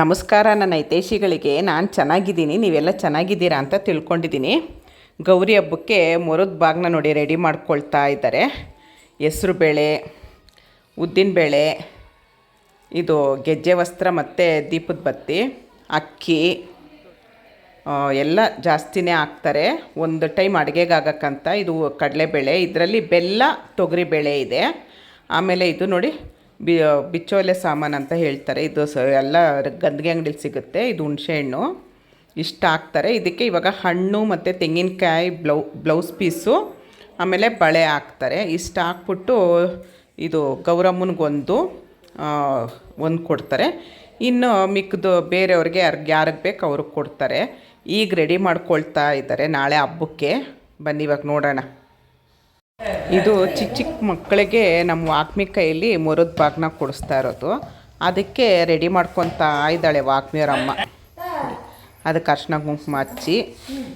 ನಮಸ್ಕಾರ ನನ್ನ ಹಿತೈಷಿಗಳಿಗೆ. ನಾನು ಚೆನ್ನಾಗಿದ್ದೀನಿ. ನೀವೆಲ್ಲ ಚೆನ್ನಾಗಿದ್ದೀರಾ ಅಂತ ತಿಳ್ಕೊಂಡಿದ್ದೀನಿ. ಗೌರಿ ಹಬ್ಬಕ್ಕೆ ಮೊರದ ಬಾಗ್ನ ನೋಡಿ ರೆಡಿ ಮಾಡ್ಕೊಳ್ತಾ ಇದ್ದಾರೆ. ಹೆಸ್ರು ಬೇಳೆ ಉದ್ದಿನಬೇಳೆ ಇದು ಗೆಜ್ಜೆ ವಸ್ತ್ರ ಮತ್ತು ದೀಪದ ಬತ್ತಿ, ಅಕ್ಕಿ ಎಲ್ಲ ಜಾಸ್ತಿನೇ ಹಾಕ್ತಾರೆ. ಒಂದು ಟೈಮ್ ಅಡುಗೆಗೆ ಆಗಕ್ಕಂತ ಇದು ಕಡಲೆಬೇಳೆ. ಇದರಲ್ಲಿ ಬೆಲ್ಲ ತೊಗರಿಬೇಳೆ ಇದೆ. ಆಮೇಲೆ ಇದು ನೋಡಿ, ಬಿ ಬಿಚ್ಚೋಲೆ ಸಾಮಾನು ಅಂತ ಹೇಳ್ತಾರೆ. ಇದು ಸ, ಎಲ್ಲ ಗಂದಿಗೆ ಅಂಗಡಿಲಿ ಸಿಗುತ್ತೆ. ಇದು ಹುಣಸೆಹಣ್ಣು ಇಷ್ಟು ಹಾಕ್ತಾರೆ ಇದಕ್ಕೆ ಇವಾಗ ಹಣ್ಣು ಮತ್ತು ತೆಂಗಿನಕಾಯಿ ಬ್ಲೌ, ಬ್ಲೌಸ್ ಪೀಸು, ಆಮೇಲೆ ಬಳೆ ಹಾಕ್ತಾರೆ. ಇಷ್ಟು ಹಾಕ್ಬಿಟ್ಟು ಇದು ಗೌರಮ್ಮನಿಗೊಂದು ಒಂದು ಕೊಡ್ತಾರೆ. ಇನ್ನು ಮಿಕ್ಕದು ಬೇರೆಯವ್ರಿಗೆ ಯಾರಿಗೆ ಯಾರಿಗೆ ಬೇಕು ಅವ್ರಿಗೆ ಕೊಡ್ತಾರೆ. ಈಗ ರೆಡಿ ಮಾಡ್ಕೊಳ್ತಾ ಇದ್ದಾರೆ. ನಾಳೆ ಹಬ್ಬಕ್ಕೆ. ಬನ್ನಿ ಇವಾಗ ನೋಡೋಣ. ಇದು ಚಿಕ್ಕ ಚಿಕ್ಕ ಮಕ್ಕಳಿಗೆ ನಮ್ಮ ವಾಕ್ಮಿ ಕೈಯಲ್ಲಿ ಮೊರದ ಬಾಗ್ನ ಕೊಡಿಸ್ತಾ ಇರೋದು. ಅದಕ್ಕೆ ರೆಡಿ ಮಾಡ್ಕೊತಾ ಇದ್ದಾಳೆ ವಾಕ್ಮಿಯವರಮ್ಮ. ಅದಕ್ಕೆ ಅರ್ಶಿನ ಕುಂಕುಮ ಹಚ್ಚಿ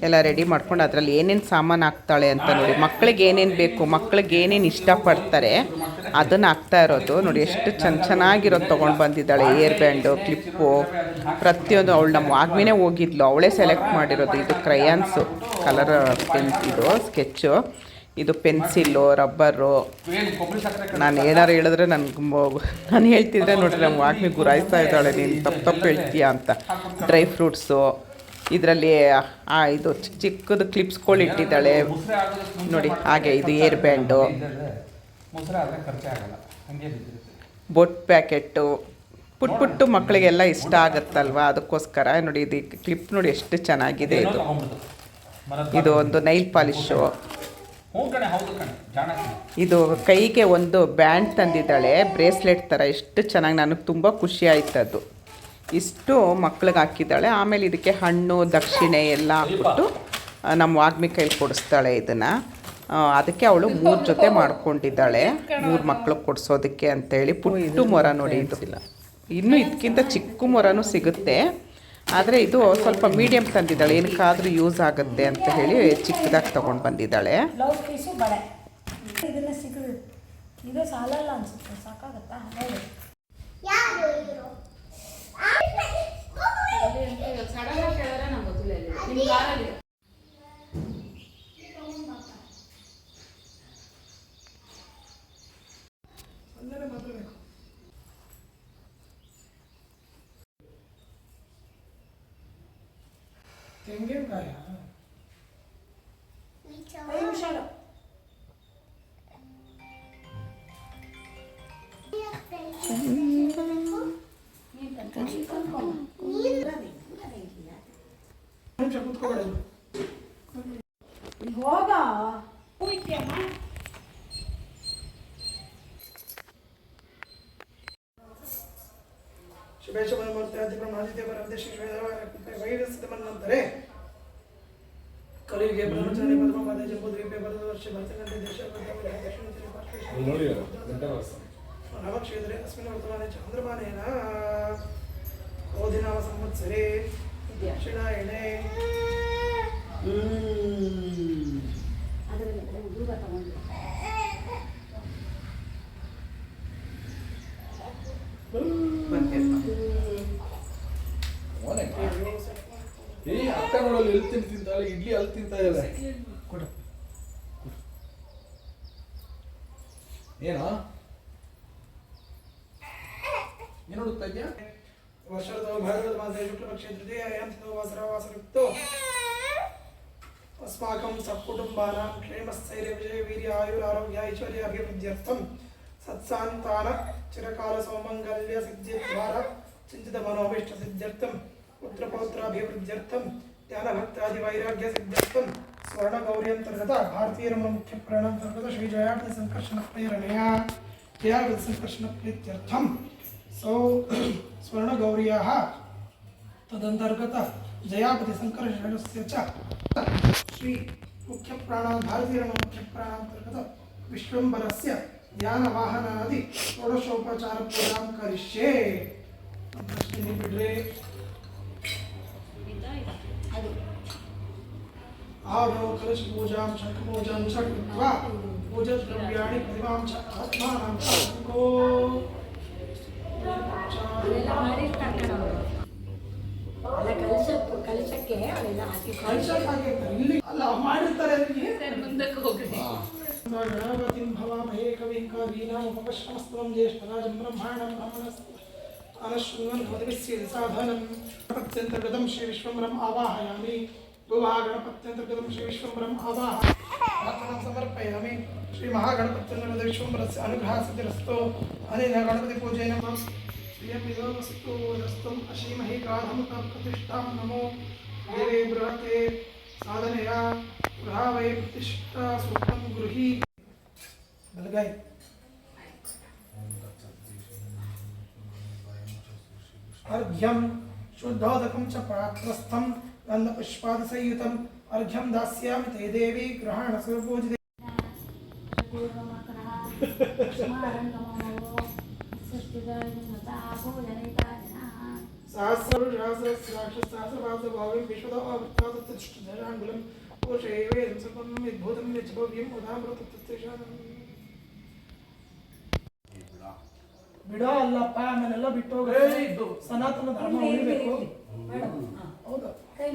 ಎಲ್ಲ ರೆಡಿ ಮಾಡ್ಕೊಂಡು ಅದರಲ್ಲಿ ಏನೇನು ಸಾಮಾನು ಹಾಕ್ತಾಳೆ ಅಂತ ನೋಡಿ. ಮಕ್ಕಳಿಗೆ ಏನೇನು ಬೇಕು, ಮಕ್ಕಳಿಗೆ ಏನೇನು ಇಷ್ಟಪಡ್ತಾರೆ ಅದನ್ನು ಹಾಕ್ತಾ ಇರೋದು. ನೋಡಿ, ಎಷ್ಟು ಚೆನ್ನ ಚೆನ್ನಾಗಿರೋದು ತೊಗೊಂಡು ಬಂದಿದ್ದಾಳೆ. ಏರ್ ಬ್ಯಾಂಡು, ಕ್ಲಿಪ್ಪು, ಪ್ರತಿಯೊಂದು ಅವಳು ನಮ್ಮ ವಾಗ್ಮಿನೇ ಹೋಗಿದ್ಲು. ಅವಳೇ ಸೆಲೆಕ್ಟ್ ಮಾಡಿರೋದು. ಇದು ಕ್ರಯಾನ್ಸು ಕಲರ್ ಪೆನ್ಸ್ ಇದು ಸ್ಕೆಚ್ಚು ಇದು ಪೆನ್ಸಿಲ್ಲು ರಬ್ಬರು. ನಾನು ಏನಾರು ಹೇಳಿದ್ರೆ ನನ್ಗೆ ನಾನು ಹೇಳ್ತಿದ್ರೆ ನೋಡ್ರಿ ನಮ್ಮ ವಾಕ್ಮಿ ಗುರಾಯಿಸ್ತಾ ಇದ್ದಾಳೆ. ನೀನು ತಪ್ಪು ತಪ್ಪು ಹೇಳ್ತೀಯ ಅಂತ. ಡ್ರೈ ಫ್ರೂಟ್ಸು ಇದರಲ್ಲಿ ಇದು ಚಿಕ್ಕ ಚಿಕ್ಕದು ಕ್ಲಿಪ್ಸ್ಗಳು ಇಟ್ಟಿದ್ದಾಳೆ. ನೋಡಿ, ಹಾಗೆ ಇದು ಏರ್ ಬ್ಯಾಂಡು ಬೊಟ್ ಪ್ಯಾಕೆಟ್ಟು. ಪುಟ್ ಪುಟ್ಟು ಮಕ್ಕಳಿಗೆಲ್ಲ ಇಷ್ಟ ಆಗುತ್ತಲ್ವ? ಅದಕ್ಕೋಸ್ಕರ ನೋಡಿ, ಇದು ಕ್ಲಿಪ್ ನೋಡಿ ಎಷ್ಟು ಚೆನ್ನಾಗಿದೆ ಇದು. ಇದು ಒಂದು ನೈಲ್ ಪಾಲಿಶು ಇದು ಕೈಗೆ ಒಂದು ಬ್ಯಾಂಡ್ ತಂದಿದ್ದಾಳೆ ಬ್ರೇಸ್ಲೆಟ್ ಥರ ಎಷ್ಟು ಚೆನ್ನಾಗಿ ನನಗೆ ತುಂಬ ಖುಷಿ ಆಯ್ತು ಅದು ಇಷ್ಟು ಮಕ್ಳಿಗೆ ಹಾಕಿದ್ದಾಳೆ. ಆಮೇಲೆ ಇದಕ್ಕೆ ಹಣ್ಣು ದಕ್ಷಿಣೆ ಎಲ್ಲ ಹಾಕ್ಬಿಟ್ಟು ನಮ್ಮ ವಾಗ್ಮಿ ಕೈಲಿ ಕೊಡಿಸ್ತಾಳೆ ಇದನ್ನು. ಅದಕ್ಕೆ ಅವಳು ಮೂರು ಜೊತೆ ಮಾಡ್ಕೊಂಡಿದ್ದಾಳೆ. ಮೂರು ಮಕ್ಳಿಗೆ ಕೊಡಿಸೋದಕ್ಕೆ ಅಂತೇಳಿ ಪುಟ್ಟು ಮೊರ ನೋಡಿ ಇದು ಇನ್ನೂ ಇದಕ್ಕಿಂತ ಚಿಕ್ಕ ಮೊರನೂ ಸಿಗುತ್ತೆ. ಆದರೆ ಇದು ಸ್ವಲ್ಪ ಮೀಡಿಯಮ್ ತಂದಿದ್ದಾಳೆ. ಏನಕ್ಕಾದರೂ ಯೂಸ್ ಆಗುತ್ತೆ ಅಂತ ಹೇಳಿ ಚಿಕ್ಕದಾಗಿ ತೊಗೊಂಡು ಬಂದಿದ್ದಾಳೆ. Tengen ga ya. Ayım şöyle. Ci piace quando porti la diplomatica per avere deciso di lavorare qui. ವರ್ಷ ಭರತಖಂಡ ದೇಶ ನವಕ್ಷೇತ್ರೆ ಅಸ್ಮಿನ್ ವರ್ತಮಾನೆ ಚಾಂದ್ರಮಾನೇನ ಕ್ರೋಧಿನಾಮ ಸಂವತ್ಸರೆ ದಕ್ಷಿಣಾಯಣೆ ಏ ಅಕ್ಕ ನೋಡಲ್ಲಿ ಎಲ್ಲಿ ತಿಂತಾಳೆ ಇಡ್ಲಿ ಅಲ್ಲಿ ತಿಂತಾ ಇದ್ದಾಳೆ క్షేత్రవాసరవాసరక్తో अस्माकं सत्कुटुम्बानां क्षेमस्थैर्यविषये वीर्य आयुरारोग्य ऐश्वर्याभिवृद्ध्यर्थं सत्सान्तान चिरकालसौमङ्गल्यसिद्धिद्वारा चिन्तितमनोभीष्टसिद्ध्यर्थं पुत्रपौत्राभिवृद्ध्यर्थं ज्ञानभक्तादिवैराग्यसिद्ध्यर्थं स्वर्णगौर्यन्तर्गत भारतीयरमण मुख्यप्राणान्तर्गत श्रीजयाग्निसङ्कर्षणप्रेरणया जयाग्निसङ्कर्षणप्रीत्यर्थं सौ स्वर्णगौर्याः तदंतर्गत जयापति शंकरशरणस्य च श्री मुख्यप्राणात् भारतीयरमणमुख्यप्राणान्तर्गत विश्वम्बरस्य ज्ञानवाहनादि षोडशोपचारपूजां करिष्ये ಪ್ರಶ್ನೆ ಬಿಡ್ರಿ ಆರೋ ಕಲಶ ಪೂಜಾಂ ಶಂಖ ಪೂಜಾಂ च कृत्वा पूजद्रव्याणि प्रतिमां च आत्मानां च ಕಳ್ಸಕ್ ಆಗಿರ್ತಾರೆ ಇಲ್ಲಿ ಅಲ್ಲ ಮಾಡಿರ್ತಾರೆ ಅಲ್ಲಿ. ಗಣಪತಿಂ ಭವಾಮಹೇ ಕವಿಂ ಕವೀನಾಮುಪಶ್ರಮಸ್ತವಂ ಜ್ಯೇಷ್ಠರಾಜಂ ಬ್ರಹ್ಮಾಣಂ ಬ್ರಹ್ಮಣಸ್ಪನಶೃಣ್ವನ್ ಭವತಿಭಿಸ್ಯ ಸಾಧನಂ. ಗಣಪತ್ಯಂತರ್ಗತಂ ಶ್ರೀ ವಿಶ್ವಂಬರಂ ಆವಾಹಯಾಮಿ. ಭುವಃ ಗಣಪತ್ಯಂತರ್ಗತಂ ಶ್ರೀ ವಿಶ್ವಂಬರಂ ಆವಾಹ ಸಮರ್ಪಯಾಮಿ. ಶ್ರೀ ಮಹಾಗಣಪತ್ಯಂತರ್ಗತ ವಿಶ್ವಂಬರಸ್ಯ ಅನುಗ್ರಹ ಸಿದ್ಧಿರಸ್ತೋ ಅನೇನ ಗಣಪತಿ ಪೂಜೆನ ಪ್ರಿಯಮಿದೋಸ್ತು ರಸ್ತುಂ ಅಶೀಮಹಿ ಗಾಢಂ देवे साधनया पुरा वै प्रतिष्ठा गृही। अर्घ्यम शुद्धोदकं च पात्रस्थं अर्घ्यं दास्यामि ते देवी ग्रहाणसर्वोजिते ಸಹಸ್ರರು ಸಹಸ್ರಸ್ರಾಕ್ಷ ಸಹಸ್ರಪಾದಭಾವ್ಯಂ ವಿಶ್ವದಾವೃತ್ತಾದೃಷ್ಟಿಧರಾಂಗುಲಂ ಕೋಶೈವೇದಂ ಸರ್ವಂ ಯದ್ಭೂತಂ ಯಜ್ಭವ್ಯಂ ಉದಾಮೃತಶಾನಂ ಬಿಡೋ ಅಲ್ಲಪ್ಪ ಆಮೇಲೆಲ್ಲ ಬಿಟ್ಟು ಇದ್ದು ಸನಾತನ ಧರ್ಮ ಉಳಿಬೇಕು. ಹೌದಾ. ಕೈ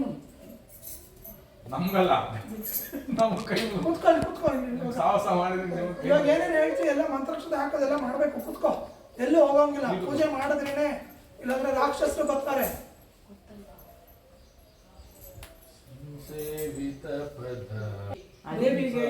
ನಮ್ಗಲ್ಲ. ನಮ್ಮ ಕೈ ಕುತ್ಕೊಂಡು ಕುತ್ಕೊಂಡು ಸಾಹಸ ಮಾಡಿದ್ರೆ ಇವಾಗ ಏನೇನು ಹೇಳ್ತೀವಿ ಎಲ್ಲ ಮಂತ್ರಾಕ್ಷತೆ ಹಾಕೋದೆಲ್ಲ ಮಾಡಬೇಕು. ಕುತ್ಕೋ. ಎಲ್ಲೂ ಹೋಗೋಂಗಿಲ್ಲ. ಪೂಜೆ ಮಾಡಿದ್ರೇನೆ ಇಲ್ಲಾಂದ್ರೆ ರಾಕ್ಷಸರು ಬರ್ತಾರೆ. ದೇವಿಗೆ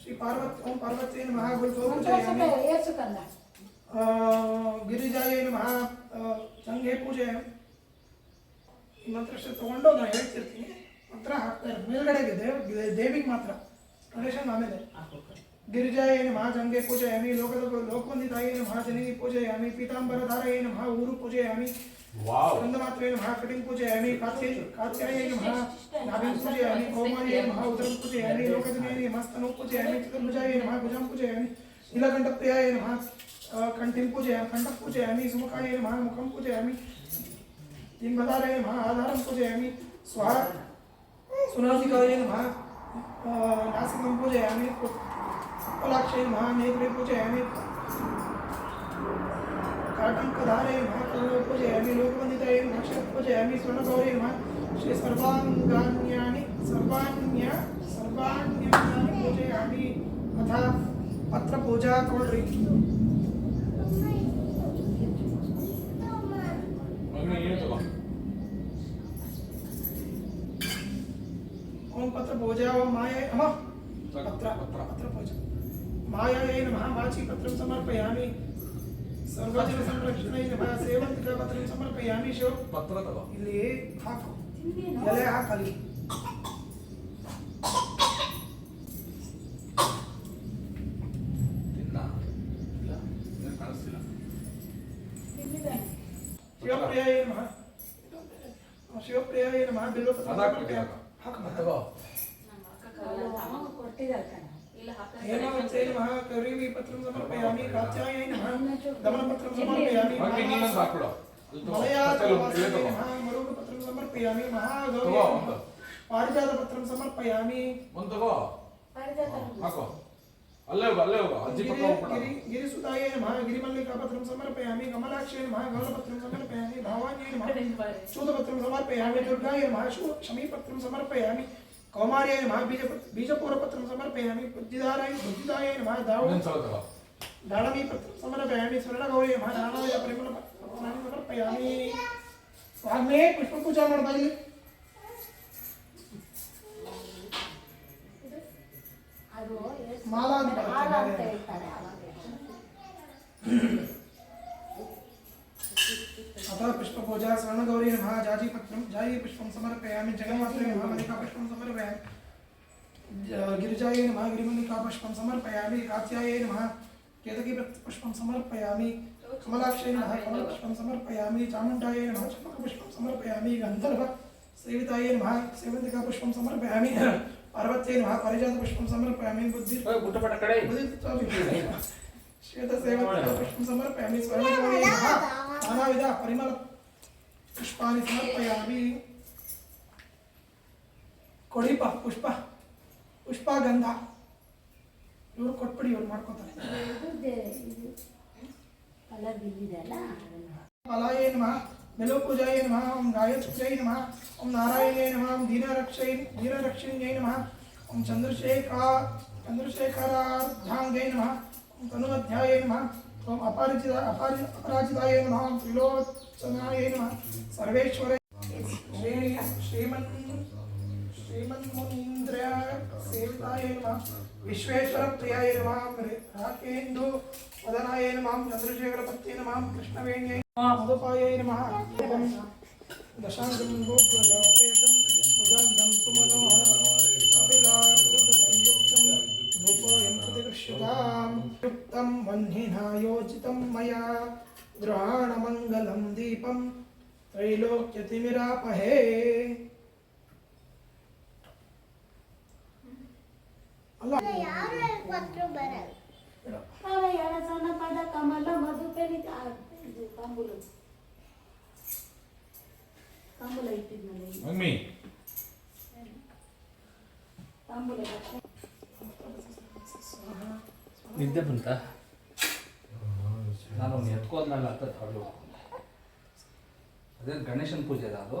ಪೂಜಯಾಮಿ ಶ್ರೀ ಪಾರ್ವತಿ ಓಂ ಪಾರ್ವತಿ ನಮಃ ಗುರುತೋ ಪೂಜಯಾಮಿ ಏಸು ಕಂದ ಆ, ಗಿರಿಜಾಯ ನಮಃ ಆ, ಸಂಘೆ ಪೂಜೆ ಈ ಮಂತ್ರ ಅಷ್ಟೇ ತಗೊಂಡು ನಾನು ಹೇಳ್ತಿರ್ತೀನಿ ಮಂತ್ರ ಹಾಕ್ತಾರೆ ಮೇಲ್ಗಡೆಗೆ ದೇವ್ ದೇವಿಗೆ ಮಾತ್ರ ಗಣೇಶನ್ ಆಮೇಲೆ ಗಿರಿಜಾಯ ನಮಃ ಜಂಗೆ ಪೂಜೆಯಾಮಿ ಲೋಕದ ಲೋಕವಂದಿತಾಯ ನಮಃ ಜನಿಗೆ ಪೂಜೆಯಾಮಿ ಪೀತಾಂಬರಧಾರಯ ನಮಃ ಊರು ಪೂಜೆಯಾಮಿ स्कन्दमात्रेण महाकटिं पूजयामि कात्ये कात्यायने महा नाभिं पूजयामि कौमार्ये महा उदरं पूजयामि लोकजनयने मस्तनं पूजयामि चतुर्भुजाय नमः भुजं पूजयामि नीलकण्ठप्रियाय नमः कंठिं पूजयामि कंठं पूजयामि सुमुखाय नमः मुखं पूजयामि लिङ्गधाराय नमः आधारं पूजयामि स्वाहा सुनासिकाय नमः नासिकं पूजयामि उत्पलाक्षे नमः नेत्रे पूजयामि आर्थिक पधारे माँ पूजयामि लोकवन्दिताय माँ पूजयामि स्वर्णगौरे माँ श्री सर्वाङ्गान्यानि सर्वाण्य सर्वाण्यानि पूजयामि। अथा पत्र पूजा तोड्रि ओम पत्र पूजा ओम माया अमः पत्र पत्र पत्र पूजा मायायै नमः वाचि पत्रं समर्पयामि। ಸರ್ವಜನ ಸಂರಕ್ಷಣೆ ಸೇವಂತಿಕ ಪತ್ರ ಸಮರ್ಪಯಾಮೀಶು ಪತ್ರ ತಗೋ. ಇಲ್ಲಿ ಹಾಕು. ಎಲೆ ಹಾಕಲಿ. ಶಿವಪ್ರಿಯಾಯ ನಮಃ ಶಿವಪ್ರಿಯಾಯ ನಮಃ ಬಿಲ್ವ ನಮಃ ಮರುಡು ಪತ್ರಂ ಸಮರ್ಪಯಾಮಿ ಮಹಾಗೌರಿ ತಗೋ ಒಂದು ಪಾರಿಜಾತ ಪತ್ರಂ ಸಮರ್ಪಯಾಮಿ ಒಂದು ತಗೋ ಹಾಕೋ ಅಲ್ಲೇ ಹೋಗು ಅಲ್ಲೇ ಹೋಗು ಅಜ್ಜಿ ಪಕ್ಕ ಗಿರಿ ಹೋಗ್ಬಿಡ ಗಿರಿ ಗಿರಿಸುತಾಯ ನಮಃ ಗಿರಿಮಲ್ಲಿಕಾ ಪತ್ರಂ ಸಮರ್ಪಯಾಮಿ ಕಮಲಾಕ್ಷಯ ನಮಃ ಗೌರಪತ್ರಂ ಸಮರ್ಪಯಾಮಿ ಭಾವಾನ್ಯೈ ನಮಃ ಶೂತಪತ್ರಂ ಸಮರ್ಪಯಾಮಿ ದುರ್ಗಾಯ ನಮಃ ಶೂ ಶಮೀಪತ್ರಂ ಸಮರ್ಪಯಾಮಿ ಕೌಮಾರ್ಯಾಯ ನಮಃ ಬೀಜ ಬೀಜಪೂರ್ವಪತ್ರಂ ಸಮರ್ಪಯಾಮಿ ಬುದ್ಧಿದಾರಾಯ ಬುದ್ಧಿದಾಯ ನಮಃ ದಾವ ಇನ್ನೊಂದು ಸಲ ತಗೋ दानवी पत्रं समर्पयामि स्वर्णगौरी नमः दानाय परिमलपत्राणि समर्पयामि वाग्मे पुष्पपूजा ಮಾಡ್ತಾ ಇಲ್ಲಿ ಅದು ಏಸು ಮಾಲಾ ಅಂತ ಮಾಲಾ ಅಂತ ಬರ್ತದೆ. ಹೇಳ್ತಾರೆ ಅವಾಗ अतः पुष्पपूजा स्वर्णगौरी नमः जाजीपत्रं जाजीपुष्पं समर्पयामि जगन्मात्रे नमः मल्लिकापुष्पं समर्पयामि ज- गिरिजायै नमः गिरिमल्लिकापुष्पं समर्पयामि कात्यायै नमः केतकीपुष्पं समर्पयामि कमलाक्षै नमः कमलपुष्पं समर्पयामि चामुण्डायै नमः चम्पकपुष्पं समर्पयामि गन्धर्वसेवितायै नमः सेवन्तिकापुष्पं समर्पयामि पार्वत्यै नमः पारिजातपुष्पं समर्पयामि बुद्धि श्वेतसेवन्तिकापुष्पं समर्पयामि स्वर्णकमले नमः नानाविध समर्पयामि। कोडिपः ಇವ್ರು ಕೊಟ್ಬಿಡಿ ಇವ್ರು ಮಾಡ್ಕೊತಾರೆ ಕಲರ್ ಬಿದ್ದಿದೆ ಅಲ್ಲ ಅದನ್ನು ಫಲಾಯ ನಮಃ ಮೆಲೋಪೂಜಾಯ ನಮಃ ಓಂ ಗಾಯತ್ರ್ಯೈ ನಮಃ ಓಂ ನಾರಾಯಣೇ ನಮಃ ಓಂ ದೀನರಕ್ಷೈ ದೀನರಕ್ಷಿಣ್ಯೈ ನಮಃ ಓಂ ಚಂದ್ರಶೇಖರ ಚಂದ್ರಶೇಖರಾರ್ಧಾಂಗೈ ನಮಃ ಓಂ ತನುಮಧ್ಯಾಯ ನಮಃ ಓಂ ಅಪರಿಚಿತ ಅಪರಿ ಅಪರಾಜಿತಾಯ ನಮಃ ಓಂ ತ್ರಿಲೋಚನಾಯ ನಮಃ ಸರ್ವೇಶ್ವರ ಶ್ರೇಣಿ ಶ್ರೀಮನ್ ಶ್ರೀಮನ್ಮುನೀಂದ್ರ ಸೇವಿತಾಯ ನಮಃ విశ్వేశ్వర ప్రియాయ నమాం రాకేందు వదనాయ నమాం చంద్రశేఖర పత్యే నమాం కృష్ణవేణ్యై మధుపాయై నమః దశాంగం గోపులోకేతం సుగంధం సుమనోహరం అభిలాషయుక్తం రూపోయం ప్రతిదృశ్యతాం యుక్తం వహ్నినా యోజితం మయా గృహాణమంగళం దీపం ಸಣ್ಣ ಪದ ಕಮಲ ಇದು ಇಟ್ಟಿದ್ನಲ್ಲ. ಮಮ್ಮಿ. ತಾಂಬೂಲ ನಿದ್ದೆ ಬಂತ? ನಾನು ಎತ್ಕೋದ್ನಲ್ಲ ಅಂತ ತಗೊಳ್ಳು ಅದೇ ಗಣೇಶನ ಪೂಜೆ ಅದ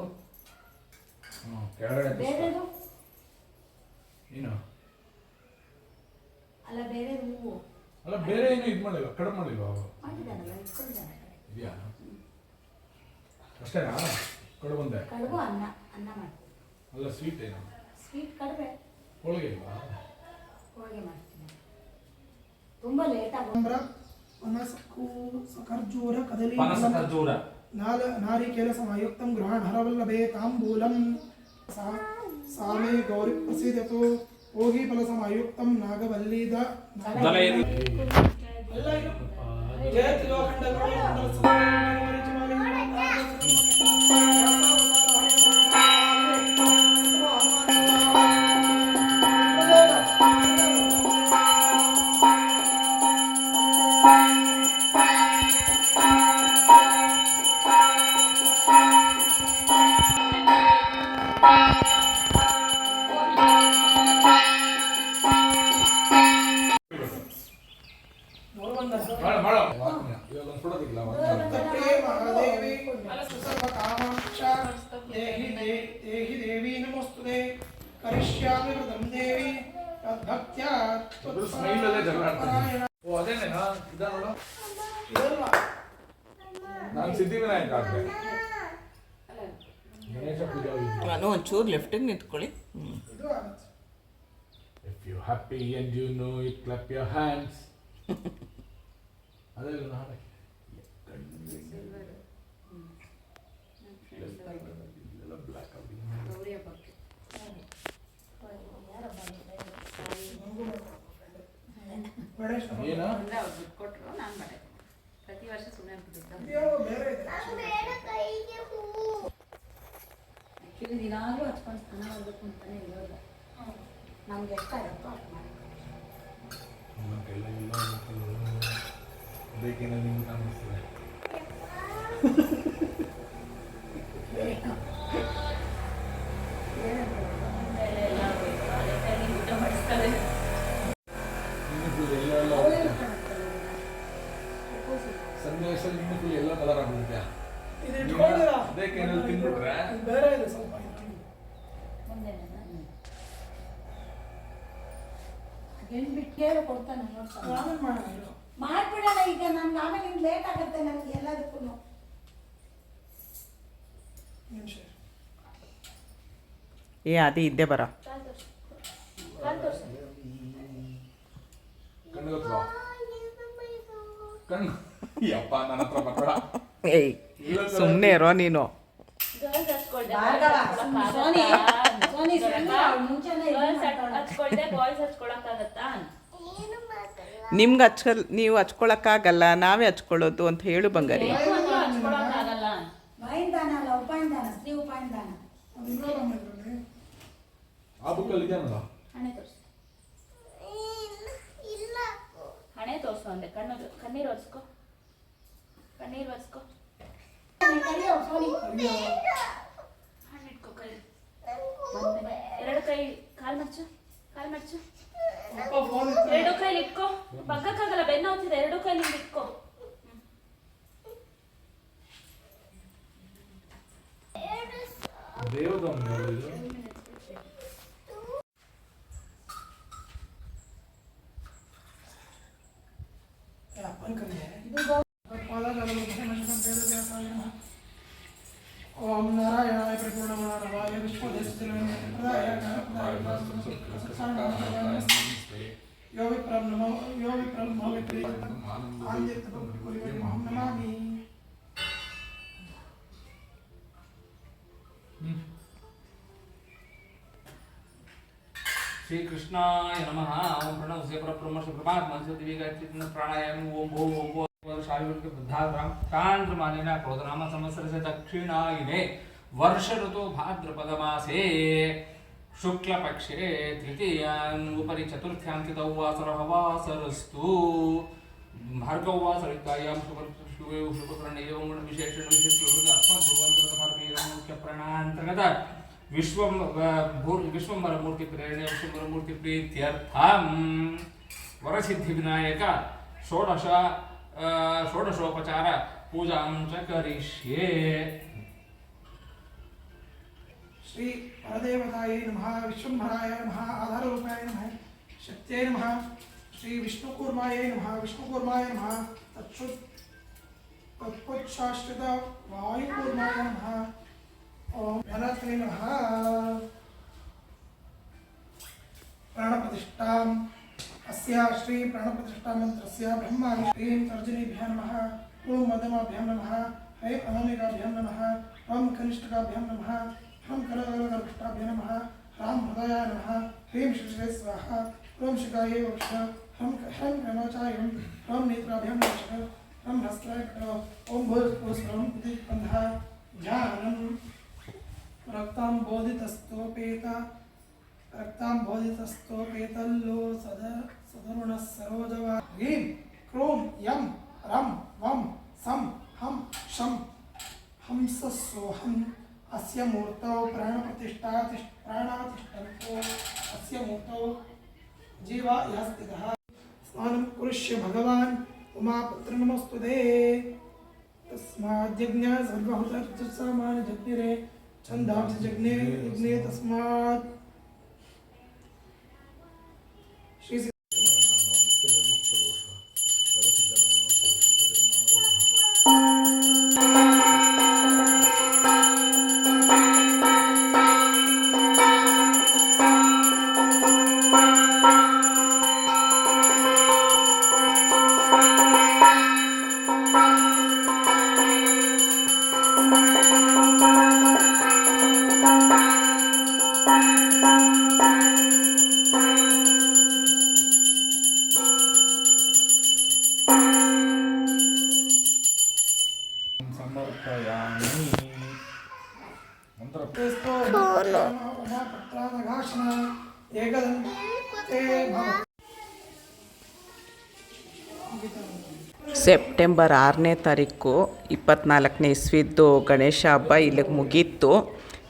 ಕೆಳಗಡೆ ಏನು? ಅಲ್ಲ ಬೇರೆ ಹೂವು. ಅಲ್ಲ ಬೇರೆ ಏನು ಇದು ಮಾಡಿಲ್ಲ ಕಡಿಮೆ ಮಾಡಿಲ್ಲ ಅವರು? ಮಾಡಿದಾನಲ್ಲ ಇಟ್ಕೊಂಡಿದ್ದಾನೆ ಇದೆಯಾ? ಅಷ್ಟೇನಾ? ಕಡು ಬಂದೆ ಕಡುಬು ಅನ್ನ ಅನ್ನ ಮಾಡ್ತೀನಿ. ಅಲ್ಲ ಸ್ವೀಟ್ ಏನು? ಸ್ವೀಟ್ ಕಡಿಮೆ ಹೋಳಿಗೆ ಇಲ್ವಾ ಹೋಳಿಗೆ ಮಾಡ್ತೀನಿ. ತುಂಬ ಲೇಟ್ ಆಗ ಪನಸಕ್ಕೂ ಸಖರ್ಜೂರ ಕದಲಿ ಪನಸ ಖರ್ಜೂರ ನಾಲ ನಾರಿಕೇಲ ಸಮಯುಕ್ತಂ ಗೃಹಾಣ ಹರವಲ್ಲಭೇ ತಾಂಬೂಲಂ. ಸಾ ಸಾಮೇ ಗೌರಿ ಪ್ರಸೀದತು ఓహి ఫల సమాయుక్తం నాగవల్లీద జయతి లోకండ ಅಲ್ಲೇ ಜಗಳ ಆಡ್ತಿದ್ದಾರೆ. ಓ ಅದೇನೇನಾ? ಇದ ನೋಡು. ನಾನು ಸಿದ್ಧಿವಿನಾಯಕ ಆಗ್ಬೇಕು ಗಣೇಶ ಪೂಜಾ ನಾನು ಒಂಚೂರು ಲೆಫ್ಟಿಗೆ ನಿಂತ್ಕೊಳ್ಳಿ. If you happy and you know it clap your hands ಅದೇ ನಾಳೆ ಬ್ಲ್ಯಾಕ್ ಗೌರಿ ಹಬ್ಬಕ್ಕೆ ಗಣೇಶ ಏನ? ದುಡ್ಡು ಕೊಟ್ಟರು ನಾನು ಮಾಡಿದೆ ಪ್ರತಿ ವರ್ಷ ಸುಮ್ಮನೆ ಆ್ಯಕ್ಚುಲಿ ದಿನಾಗಲೂ ಹಚ್ಕೊಂಡು ಸ್ನಾನ ಮಾಡಬೇಕು ಅಂತಾನೆ ಇರೋದು. ನಮ್ಗೆ ಅಷ್ಟು ಮಾಡಿ ಇಲ್ಲ ಅಂತ ನಿಮ್ಗೆ ಅನ್ನಿಸ್ತದೆ ಹೆಣ್ಣು ಬಿಟ್ಟು ಕೇಳು ಕೊಡ್ತಾನೆ ನೋಡ್ತಾನೆ ಆಮೇಲೆ ಮಾಡೋಣ. ಮಾಡ್ಬಿಡೋಣ ಈಗ ನನ್ಗೆ ಆಮೇಲೆ ನಿಮ್ಗೆ ಲೇಟ್ ಆಗುತ್ತೆ ನನಗೆ ಎಲ್ಲದಕ್ಕೂ ಏ ಅದು ಇದ್ದೇ ಬರ. ಏಯ್ ಸುಮ್ಮನೆ ಇರೋ ನೀನು. ಹಚ್ಕೊಳ್ದೆ ಬಾಯ್ಸ್ ಹಚ್ಕೊಳಕ್ಕಾಗತ್ತಾ? ನಿಮ್ಗೆ ಹಚ್ಕಲ್ ನೀವು ಹಚ್ಕೊಳಕ್ಕಾಗಲ್ಲ ನಾವೇ ಹಚ್ಕೊಳ್ಳೋದು ಅಂತ ಹೇಳು ಬಂಗಾರಿ. ಕಣ್ಣೀರ್ ಅಂದ್ರೂ ಹಚ್ಕೊಳಕ್ಕಾಗಲ್ಲ. ಬಾಯಿನ ದಾನ ಅಲ್ಲ ಉಪಾಯನ ಸ್ತ್ರೀ ಉಪಾಯನ ದಾನ ಅದು ಇನ್ನೂ ಆ ಬುಕ್ಕಲ್ಲಿ ಇದೆಯಲ್ಲ? ಹಣೆ ತೋರಿಸು. ಹಣೆ ತೋರಿಸು ಅಂದೆ. ಕಣ್ಣು ಕಣ್ಣೀರು ಒರೆಸ್ಕೊ. ಕಣ್ಣೀರು ಒರೆಸ್ಕೊ. ಬಂದೆ. ಎರಡು ಕೈ ಕಾಲ್ ಮಚ್ಚು ಕಾಲ್ ಮಚ್ಚು ಎರಡು ಕೈಲಿ ಇಟ್ಕೋ. ಬಗ್ಗಕ್ಕಾಗಲ್ಲ ಬೆನ್ನ ಹೋಗ್ತಿದೆ ಎರಡು ಕೈಲಿ ಇಟ್ಕೋ. ದೇವದಮ್ಮ श्री श्रीकृष्णाय नमः। ओम प्रणव से पर से प्रभात मन से दिव्य गायत्री प्राणायाम ओम भो ओम भो शारीरिक के बुद्धाग्राम चांद्रमालिना क्रोधनाम संवत्सर से दक्षिणायने वर्ष ऋतु भाद्रपद मासे शुक्ल पक्षे तृतीयान् उपरि चतुर्थ्यां के दौवासर हवासरस्तु चतुर्थ्यान्तितौ वासरः वासरस्तु। भार्गववासरितायां शुभकर्ण एवं विशेषण विशेष अस्मद्भगवन्तः मुख्यप्रणान्तर्गत ವಿಶ್ವಂಬರ ಮೂರ್ತಿ ಪ್ರೇರಣೆ ವಿಶ್ವಂಬರ ಮೂರ್ತಿ ಪ್ರೀತ್ಯರ್ಥಂ ವರಸಿದ್ಧಿ ವಿನಾಯಕ ಷೋಡಶ ಆ, ಷೋಡಶೋಪಚಾರ ಪೂಜಾಂ ಚ ಕರಿಷ್ಯೆ ಶ್ರೀ ಪರದೇವತಾಯೈ ನಮಃ ವಿಶ್ವಂಭರಾಯ ನಮಃ ಆಧಾರರೂಪಾಯ ನಮಃ ಶಕ್ತಿಯೈ ನಮಃ ಶ್ರೀ ವಿಷ್ಣುಕೂರ್ಮಾಯೈ ನಮಃ ವಿಷ್ಣುಕೂರ್ಮಾಯ ನಮಃ ತತ್ಸು ತತ್ಪುಚ್ಛಾಶ್ರಿತ ವಾಯುಕೂರ್ಮಾಯ ನಮಃ ओम धनश्री नमः प्राणप्रतिष्ठाम् अस्य श्री प्राणप्रतिष्ठामन्त्रस्य नम श्रीं तर्जनीभ्यः नम ॐ मदमाभ्यां नम हरे अनामिकाभ्यां नम ॐ कनिष्ठकाभ्यां नम ॐ करगर्भिष्ठाभ्यः नमः रां हृदयाय नमः ह्रीं शिशिरे स्वाहा ॐ शिखायै वक्ष ह्रं ह्रं क्रमोचायं ह्रं नेत्राभ्यां वक्ष ह्रं हस्ताय ॐ भोजपुष्पं प्रतिबन्धः रक्ताम्बोधितस्तोपेत रक्ताम्बोधितस्तोपेतल्लो सद, सदरुणः सरोजवा ह्रीं क्रों यं, रं, वं, सं, हं, शं। हंससोऽहम् अस्य मूर्तौ प्राणप्रतिष्ठा प्राणातिष्ठन्तो, अस्य मूर्तौ जीवा यः स्थितः। स्नानं कुरुष्य भगवान् उमापुत्र नमस्तुते तस्माद्यज्ञ सर्वहुतर्जसामानजग्निरे छंदांसि जग्ने तस्मात्। ಸೆಪ್ಟೆಂಬರ್ ಆರನೇ ತಾರೀಕು ಇಪ್ಪತ್ನಾಲ್ಕನೇ ಇಸ್ವಿದ್ದು ಗಣೇಶ ಹಬ್ಬ ಇಲ್ಲಿಗೆ ಮುಗೀತು.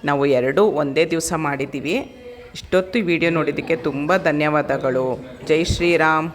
ನಾವು ಎರಡೂ ಒಂದೇ ದಿವಸ ಮಾಡಿದ್ದೀವಿ. ಇಷ್ಟೊತ್ತು ವಿಡಿಯೋ ನೋಡಿದ್ದಕ್ಕೆ ತುಂಬ ಧನ್ಯವಾದಗಳು. ಜೈ ಶ್ರೀರಾಮ್.